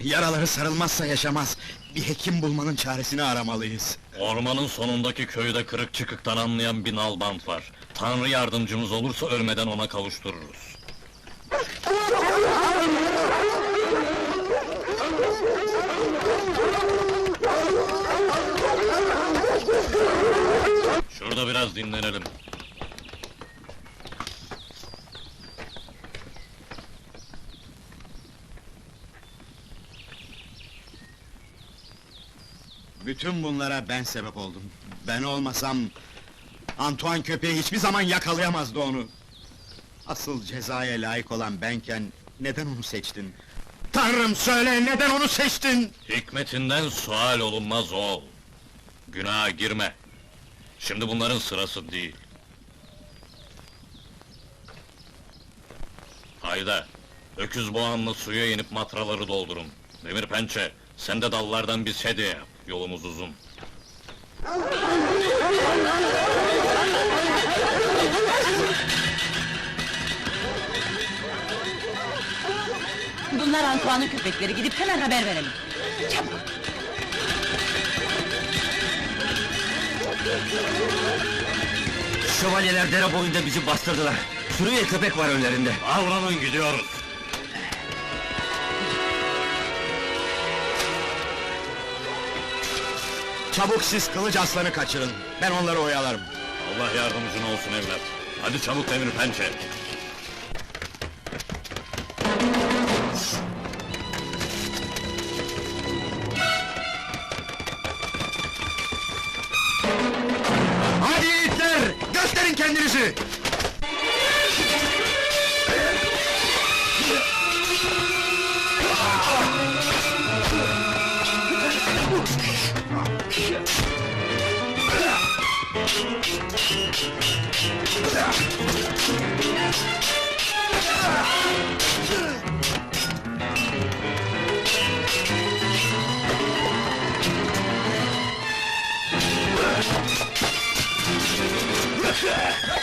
Yaraları sarılmazsa yaşamaz. Bir hekim bulmanın çaresini aramalıyız. Ormanın sonundaki köyde kırık çıkıktan anlayan bir nalbant var. Tanrı yardımcımız olursa ölmeden ona kavuştururuz. Şurada biraz dinlenelim. Bütün bunlara ben sebep oldum. Ben olmasam... Antoine köpeği hiçbir zaman yakalayamazdı onu. Asıl cezaya layık olan benken neden onu seçtin? Tanrım söyle neden onu seçtin? Hikmetinden sual olunmaz oğul. Günaha girme. Şimdi bunların sırası değil. Hayda, öküz boğanlı suya inip matraları doldurun. Demir pençe, sen de dallardan bir sedye yap, yolumuz uzun. Bunlar Antoine'ın köpekleri, gidip hemen haber verelim. Çabuk! Şövalyeler dere boyunca bizi bastırdılar. Sürüye köpek var önlerinde. Avranın gidiyoruz. Çabuk siz kılıç aslanı kaçırın. Ben onları oyalarım. Allah yardımcın olsun evlat. Hadi çabuk demir pençe. Hadi itler! Gösterin kendinizi! Yeah!